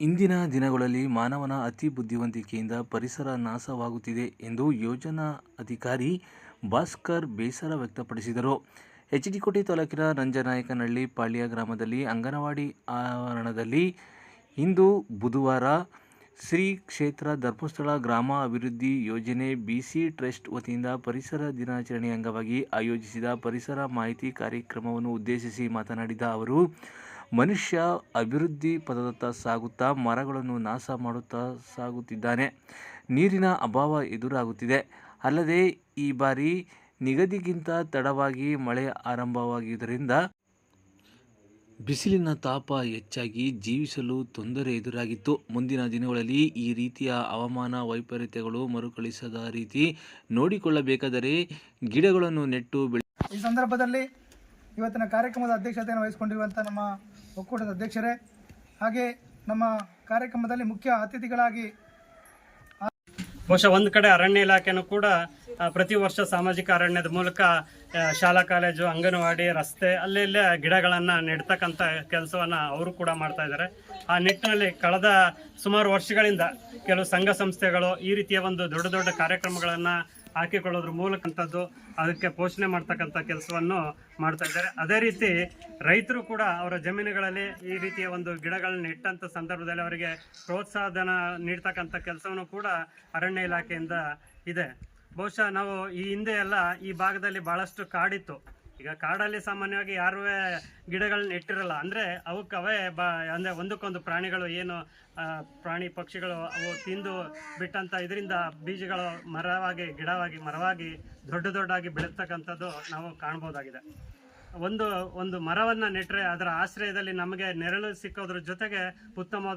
ಇಂದಿನ ದಿನಗಳಲ್ಲಿ ಮಾನವನ ಅತಿ ಬುದ್ಧಿವಂತಿಕೆಯಿಂದ ಪರಿಸರ ನಾಶವಾಗುತ್ತಿದೆ ಎಂದು ಯೋಜನಾ ಅಧಿಕಾರಿ ಭಾಸ್ಕರ್ ಬೇಸರ ವ್ಯಕ್ತಪಡಿಸಿದರು. ಎಚ್ಡಿಕೋಟೆ ತಾಲೂಕಿನ ರಂಜನಾಯಕನಹಳ್ಳಿ ಪಾಳ್ಯ ಗ್ರಾಮದಲ್ಲಿ ಅಂಗನವಾಡಿ ಆವರಣದಲ್ಲಿ ಇಂದು ಬುಧವಾರ ಶ್ರೀ ಕ್ಷೇತ್ರ ಧರ್ಮಸ್ಥಳ ಗ್ರಾಮ ಅಭಿವೃದ್ಧಿ ಯೋಜನೆ ಬಿಸಿ ಟ್ರಸ್ಟ್ ವತಿಯಿಂದ ಪರಿಸರ ದಿನಾಚರಣೆ ಅಂಗವಾಗಿ ಆಯೋಜಿಸಿದ ಪರಿಸರ ಮಾಹಿತಿ ಕಾರ್ಯಕ್ರಮವನ್ನು ಉದ್ದೇಶಿಸಿ ಮಾತನಾಡಿದ ಅವರು, ಮನುಷ್ಯ ಅಭಿವೃದ್ಧಿ ಪದದತ್ತ ಸಾಗುತ್ತಾ ಮರಗಳನ್ನು ನಾಶ ಮಾಡುತ್ತಾ ಸಾಗುತ್ತಿದ್ದಾನೆ. ನೀರಿನ ಅಭಾವ ಎದುರಾಗುತ್ತಿದೆ. ಅಲ್ಲದೆ ಈ ಬಾರಿ ನಿಗದಿಗಿಂತ ತಡವಾಗಿ ಮಳೆ ಆರಂಭವಾಗಿದ್ದರಿಂದ ಬಿಸಿಲಿನ ತಾಪ ಹೆಚ್ಚಾಗಿ ಜೀವಿಸಲು ತೊಂದರೆ ಎದುರಾಗಿತ್ತು. ಮುಂದಿನ ದಿನಗಳಲ್ಲಿ ಈ ರೀತಿಯ ಹವಾಮಾನ ವೈಪರೀತ್ಯಗಳು ಮರುಕಳಿಸದ ರೀತಿ ನೋಡಿಕೊಳ್ಳಬೇಕಾದರೆ ಗಿಡಗಳನ್ನು ನೆಟ್ಟು ಬೆಳೆ ಈ ಸಂದರ್ಭದಲ್ಲಿ ಇವತ್ತಿನ ಕಾರ್ಯಕ್ರಮದ ಅಧ್ಯಕ್ಷತೆಯನ್ನು ವಹಿಸಿಕೊಂಡಿರುವಂಥ ನಮ್ಮ ಒಕ್ಕೂಟದ ಅಧ್ಯಕ್ಷರೇ ಹಾಗೆ ನಮ್ಮ ಕಾರ್ಯಕ್ರಮದಲ್ಲಿ ಮುಖ್ಯ ಅತಿಥಿಗಳಾಗಿ ಬಹುಶಃ ಒಂದು ಕಡೆ ಅರಣ್ಯ ಇಲಾಖೆಯನ್ನು ಕೂಡ ಪ್ರತಿ ವರ್ಷ ಸಾಮಾಜಿಕ ಅರಣ್ಯದ ಮೂಲಕ ಶಾಲಾ ಕಾಲೇಜು, ಅಂಗನವಾಡಿ, ರಸ್ತೆ ಅಲ್ಲೆಲ್ಲೇ ಗಿಡಗಳನ್ನು ನೆಡ್ತಕ್ಕಂಥ ಕೆಲಸವನ್ನು ಅವರು ಕೂಡ ಮಾಡ್ತಾ ಇದ್ದಾರೆ ಆ ನಿಟ್ಟಿನಲ್ಲಿ ಕಳೆದ ಸುಮಾರು ವರ್ಷಗಳಿಂದ ಕೆಲವು ಸಂಘ ಸಂಸ್ಥೆಗಳು ಈ ರೀತಿಯ ಒಂದು ದೊಡ್ಡ ದೊಡ್ಡ ಕಾರ್ಯಕ್ರಮಗಳನ್ನು ಹಾಕಿಕೊಳ್ಳೋದ್ರ ಮೂಲಕಂಥದ್ದು ಅದಕ್ಕೆ ಪೋಷಣೆ ಮಾಡ್ತಕ್ಕಂಥ ಕೆಲಸವನ್ನು ಮಾಡ್ತಾ ಇದ್ದಾರೆ. ಅದೇ ರೀತಿ ರೈತರು ಕೂಡ ಅವರ ಜಮೀನುಗಳಲ್ಲಿ ಈ ರೀತಿಯ ಒಂದು ಗಿಡಗಳನ್ನ ನೆಟ್ಟಂಥ ಸಂದರ್ಭದಲ್ಲಿ ಅವರಿಗೆ ಪ್ರೋತ್ಸಾಹಧನ ನೀಡ್ತಕ್ಕಂಥ ಕೆಲಸವನ್ನು ಕೂಡ ಅರಣ್ಯ ಇಲಾಖೆಯಿಂದ ಇದೆ. ಬಹುಶಃ ನಾವು ಈ ಹಿಂದೆ ಎಲ್ಲ ಈ ಭಾಗದಲ್ಲಿ ಬಹಳಷ್ಟು ಕಾಡಿತ್ತು. ಈಗ ಕಾಡಲ್ಲಿ ಸಾಮಾನ್ಯವಾಗಿ ಯಾರೂ ಗಿಡಗಳನ್ನ ಇಟ್ಟಿರಲ್ಲ ಅಂದರೆ ಅವಕ್ಕೆ ಅವೇ ಅಂದ್ರೆ ಒಂದಕ್ಕೊಂದು ಪ್ರಾಣಿಗಳು ಏನು ಪ್ರಾಣಿ ಪಕ್ಷಿಗಳು ಅವು ತಿಂದು ಬಿಟ್ಟಂಥ ಇದರಿಂದ ಬೀಜಗಳು ಮರವಾಗಿ, ಗಿಡವಾಗಿ, ಮರವಾಗಿ ದೊಡ್ಡ ದೊಡ್ಡಾಗಿ ಬೆಳೀತಕ್ಕಂಥದ್ದು ನಾವು ಕಾಣ್ಬೋದಾಗಿದೆ. ಒಂದು ಒಂದು ಮರವನ್ನು ನೆಟ್ಟರೆ ಅದರ ಆಶ್ರಯದಲ್ಲಿ ನಮಗೆ ನೆರಳು ಸಿಕ್ಕೋದ್ರ ಜೊತೆಗೆ ಉತ್ತಮವಾದ